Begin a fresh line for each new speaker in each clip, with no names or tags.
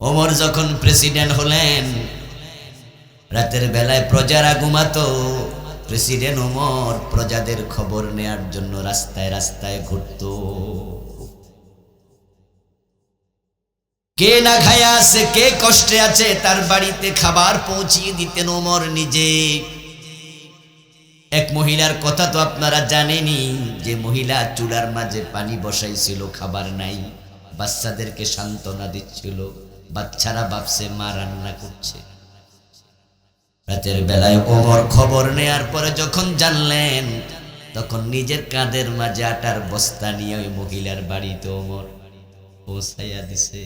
ওমর যখন প্রেসিডেন্ট হলেন, রাতের বেলায় প্রজারা ঘুমাতো। প্রেসিডেন্ট ওমর প্রজাদের খবর নেয়ার জন্য রাস্তায় রাস্তায় ঘুরতো। কে না খায়া আছে, কে কষ্টে আছে, তার বাড়িতে খাবার পৌঁছিয়ে দিতেন ওমর নিজে। এক মহিলার কথা তো আপনারা জানেনই, যে মহিলা চুলার মাঝে পানি বসাইছিল, খাবার নাই, বাচ্চাদেরকে সান্ত্বনা দিচ্ছিল। বাচ্চারা ভাবছে মা রান্না করছে। রাতের বেলায় ওমর খবর নেয়ার পরে যখন জানলেন, তখন নিজের কাঁধের মাঝে আটার বস্তা নিয়ে ওই মহিলার বাড়িতে ওমর পৌঁছাইয়া দিছে।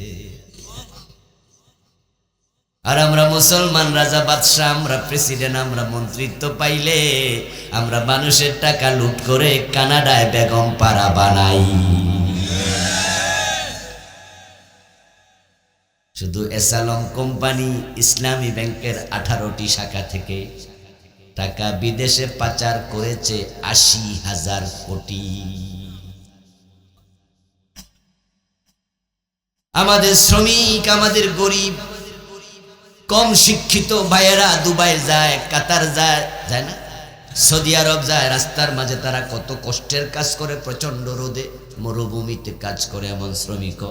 আর আমরা মুসলমান রাজা বাদশাহ, আমরা প্রেসিডেন্ট, আমরা মন্ত্রিত্ব পাইলে আমরা মানুষের টাকা লুট করে কানাডায় বেগম পাড়া বানাই। শুধু এসালম কোম্পানি ইসলামী ব্যাংকের আঠারোটি শাখা থেকে টাকা বিদেশে পাচার করেছে আশি হাজার কোটি। আমাদের শ্রমিক, আমাদের গরিব, কম শিক্ষিত ভাইয়েরা দুবাই যায়, কাতার যায় যায় না? সৌদি আরব যায়, রাস্তার মাঝে তারা কত কষ্টের কাজ করে প্রচণ্ড রোদে মরুভূমিতে কাজ করে এমন শ্রমিক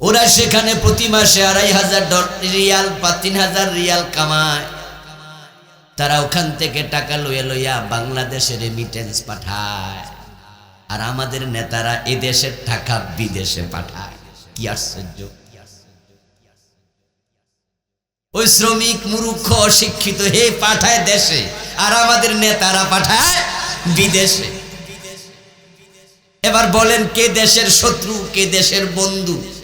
ওরা সেখানে প্রতি মাসে আড়াই হাজার রিয়াল বা তিন হাজার রিয়াল কামায়। তারা ওখান থেকে টাকা লইয়া লইয়া বাংলাদেশে রেমিটেন্স পাঠায়। আর আমাদের নেতারা এদেশের টাকা বিদেশে পাঠায়। কি আশ্চর্য। ওই শ্রমিক, মূর্খ, অশিক্ষিত, হে পাঠায় দেশে। আর আমাদের নেতারা পাঠায় বিদেশে। এবার বলেন কে দেশের শত্রু, কে দেশের বন্ধু?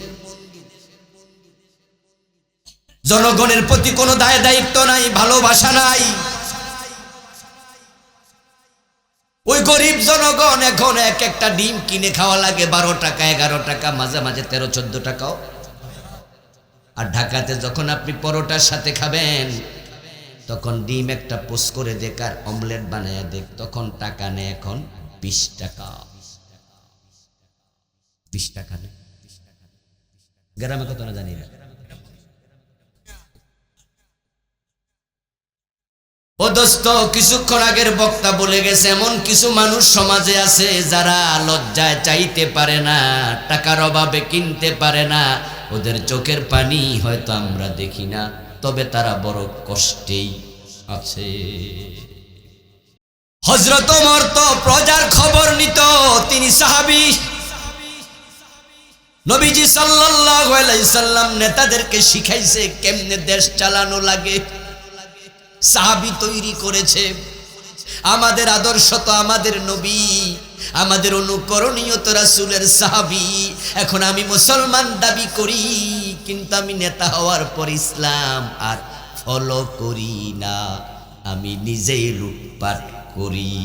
জনগণের প্রতি কোনো দায় দায়িত্ব নাই, ভালোবাসা নাই। ওই গরিব জনগণ এখন এক একটা ডিম কিনে খাওয়া লাগে বারো টাকা, এগারো টাকা, মাঝে মাঝে তেরো, চোদ্দ টাকাও। আর ঢাকাতে যখন আপনি পরোটার সাথে খাবেন, তখন ডিম একটা পোস করে দেখ আর অমলেট বানায় দেখ, তখন টাকা নেয় এখন বিশ টাকা। বিশ টাকা নেয়। গ্রামে কত না জানি না। ও দোস্ত, কিছুক্ষণ আগের বক্তা বলে গেছে, এমন কিছু মানুষ সমাজে আছে যারা লজ্জায় চাইতে পারে না, টাকার অভাবে কিনতে পারে না। ওদের চোখের পানি হয়তো আমরা দেখি না, তবে তারা বড় কষ্টেই আছে। হজরত মর্ত প্রজার খবর নিত, তিনি সাহাবি। নবীজি আলাইহি সাল্লাম নেতাদেরকে শিখাইছে কেমনে দেশ চালানো লাগে। সাহাবি তৈরি করেছে। আমাদের আদর্শ তো আমাদের নবী, আমাদের অনুকরণীয় তো রাসূলের সাহাবি। এখন আমি মুসলমান দাবি করি, কিন্তু আমি নেতা হওয়ার পর ইসলাম আর ফলো করি না, আমি নিজেই লুটপাট করি।